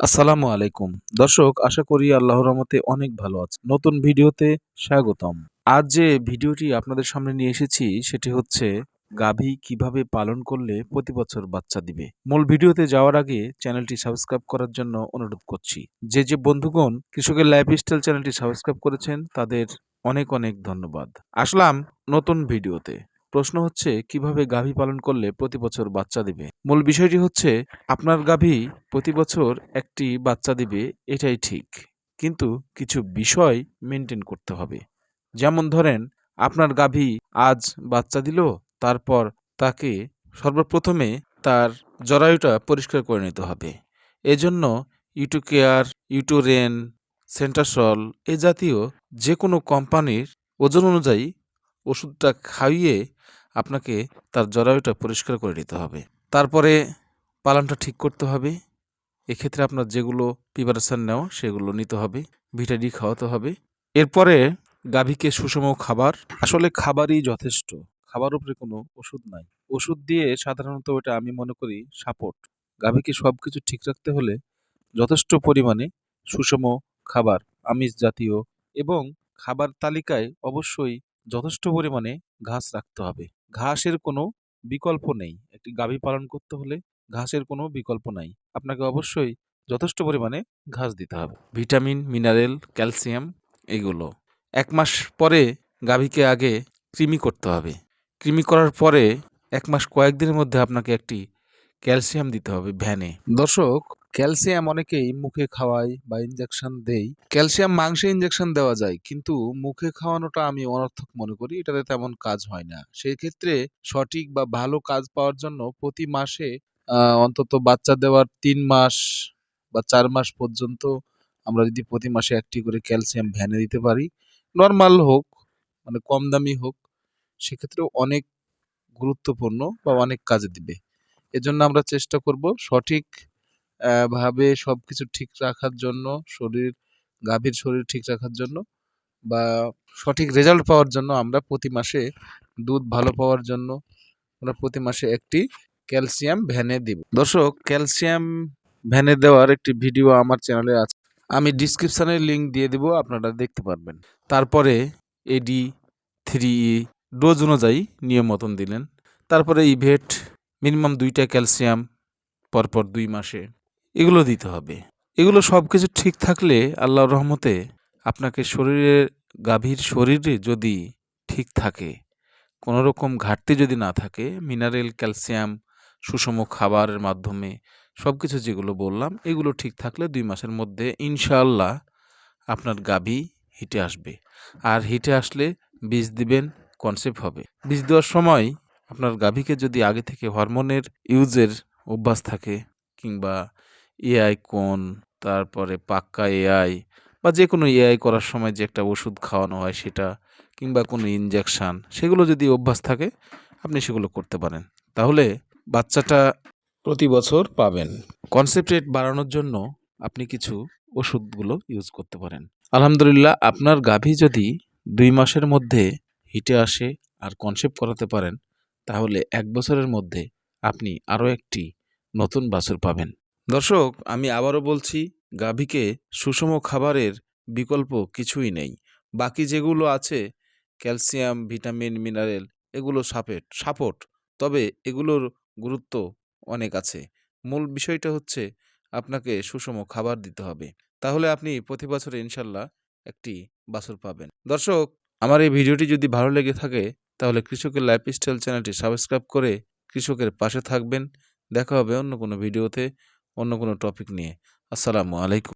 আসসালামু আলাইকুম। দর্শক, আশা করি আল্লাহর রহমতে অনেক ভালো আছে নতুন ভিডিওতে স্বাগতম। আজ যে ভিডিওটি আপনাদের সামনে নিয়ে এসেছি, সেটি হচ্ছে গাভী কীভাবে পালন করলে প্রতি বছর বাচ্চা দিবে। মূল ভিডিওতে যাওয়ার আগে চ্যানেলটি সাবস্ক্রাইব করার জন্য অনুরোধ করছি। যে যে বন্ধুগণ কৃষকের লাইফস্টাইল চ্যানেলটি সাবস্ক্রাইব করেছেন, তাদের অনেক অনেক ধন্যবাদ। আসলাম নতুন ভিডিওতে। প্রশ্ন হচ্ছে, কীভাবে গাভী পালন করলে প্রতি বছর বাচ্চা দিবে? মূল বিষয়টি হচ্ছে, আপনার গাভী প্রতি বছর একটি বাচ্চা দিবে, এটাই ঠিক। কিন্তু কিছু বিষয় মেনটেন করতে হবে। যেমন ধরেন, আপনার গাভী আজ বাচ্চা দিল, তারপর তাকে সর্বপ্রথমে তার জরায়ুটা পরিষ্কার করে নিতে হবে। এজন্য ইউটোকেয়ার, ইউটোরেন, সেন্টাসল এ জাতীয় যে কোনো কোম্পানির ওজন অনুযায়ী ওষুধটা খাইয়ে আপনাকে তার জরায়ুটা পরিষ্কার করে নিতে হবে। তারপরে পালনটা ঠিক করতে হবে। এক্ষেত্রে আপনার যেগুলো প্রিপারেশান নেওয়া, সেগুলো নিতে হবে। ভিটাডি খাওয়াতে হবে। এরপরে গাভীকে সুষম খাবার। আসলে খাবারই যথেষ্ট। খাবার উপরে কোনো ওষুধ নাই। ওষুধ দিয়ে সাধারণত ওটা আমি মনে করি সাপোর্ট। গাভীকে সব কিছু ঠিক রাখতে হলে যথেষ্ট পরিমাণে সুষম খাবার, আমিষ জাতীয় এবং খাবার তালিকায় অবশ্যই যথেষ্ট পরিমাণে ঘাস রাখতে হবে। ঘাসের কোনো বিকল্প নেই। একটি গাভী পালন করতে হলে ঘাসের কোনো বিকল্প নাই। আপনাকে অবশ্যই যথেষ্ট পরিমাণে ঘাস দিতে হবে। ভিটামিন, মিনারেল, ক্যালসিয়াম এগুলো। এক মাস পরে গাভীকে আগে কৃমি করতে হবে। কৃমি করার পরে এক মাস কয়েকদিনের মধ্যে আপনাকে একটি ক্যালসিয়াম দিতে হবে ভ্যানে। দর্শক ক্যালসিয়াম অনেকেই মুখে খাওয়ায় বা ইঞ্জেকশন দেই। ক্যালসিয়াম মাংসে ইঞ্জেকশন দেওয়া যায়, কিন্তু মুখে খাওয়ানোটা আমি অনর্থক মনে করি, এটাতে তেমন কাজ হয় না। সেই ক্ষেত্রে সঠিক বা ভালো কাজ পাওয়ার জন্য প্রতি মাসে অন্তত বাচ্চা দেওয়ার তিন মাস বা চার মাস পর্যন্ত আমরা যদি প্রতি মাসে একটি করে ক্যালসিয়াম ভ্যানে দিতে পারি, নর্মাল হোক মানে কম দামি হোক সেক্ষেত্রে অনেক গুরুত্বপূর্ণ বা অনেক কাজে দিবে। এজন্য আমরা চেষ্টা করব সঠিক ভাবে সবকিছু ঠিক রাখার জন্য, শরীর, গাভীর শরীর ঠিক রাখার জন্য বা সঠিক রেজাল্ট পাওয়ার জন্য আমরা প্রতি মাসে দুধ ভালো পাওয়ার জন্য আমরা প্রতি মাসে একটি ক্যালসিয়াম ভ্যানে দিব। দর্শক ক্যালসিয়াম ভ্যানে দেওয়ার একটি ভিডিও আমার চ্যানেলে আছে। আমি ডিসক্রিপশানে লিংক দিয়ে দেব, আপনারা দেখতে পারবেন। তারপরে এডি থ্রি ই ডোজ অনুযায়ী নিয়ম মতন দিলেন। তারপরে ইভেট মিনিমাম দুইটা ক্যালসিয়াম পরপর দুই মাসে। এগুলো দিতে হবে। এগুলো সব কিছু ঠিক থাকলে আল্লাহর রহমতে আপনাকে শরীরের, গাভীর শরীরে যদি ঠিক থাকে কোনো রকম ঘাটতি যদি না থাকে, মিনারেল, ক্যালসিয়াম, সুষম খাবারের মাধ্যমে সব কিছু যেগুলো বললাম, এগুলো ঠিক থাকলে দুই মাসের মধ্যে ইনশাআল্লাহ আপনার গাভী হিটে আসবে। আর হিটে আসলে বীজ দিবেন, কনসেপ্ট হবে। বীজ দেওয়ার সময় আপনার গাভীকে যদি আগে থেকে হরমোনের ইউজের অভ্যাস থাকে কিংবা এআই কোন? তারপরে পাক্কা এআই বা যে কোনো এআই করার সময় যে একটা ওষুধ খাওয়ানো হয় সেটা কিংবা কোনো ইনজেকশান সেগুলো যদি অভ্যাস থাকে, আপনি সেগুলো করতে পারেন। তাহলে বাচ্চাটা প্রতি বছর পাবেন। কনসেপ্ট রেট বাড়ানোর জন্য আপনি কিছু ওষুধগুলো ইউজ করতে পারেন। আলহামদুলিল্লাহ, আপনার গাভী যদি দুই মাসের মধ্যে হিটে আসে আর কনসেপ্ট করাতে পারেন, তাহলে এক বছরের মধ্যে আপনি আরও একটি নতুন বাছুর পাবেন। দর্শক, আমি আবারও বলছি, গাভীকে সুষম খাবারের বিকল্প কিছুই নেই। বাকি যেগুলো আছে, ক্যালসিয়াম, ভিটামিন, মিনারেল, এগুলো সাপেট, সাপোর্ট, তবে এগুলোর গুরুত্ব অনেক আছে। মূল বিষয়টা হচ্ছে, আপনাকে সুষম খাবার দিতে হবে। তাহলে আপনি প্রতি বছরে ইনশাল্লাহ একটি বাছুর পাবেন। দর্শক, আমার এই ভিডিওটি যদি ভালো লেগে থাকে, তাহলে কৃষকের লাইফস্টাইল চ্যানেলটি সাবস্ক্রাইব করে কৃষকের পাশে থাকবেন। দেখা হবে অন্য কোনো ভিডিওতে। অন্য কোনো টপিক নিয়ে। আসসালামু আলাইকুম।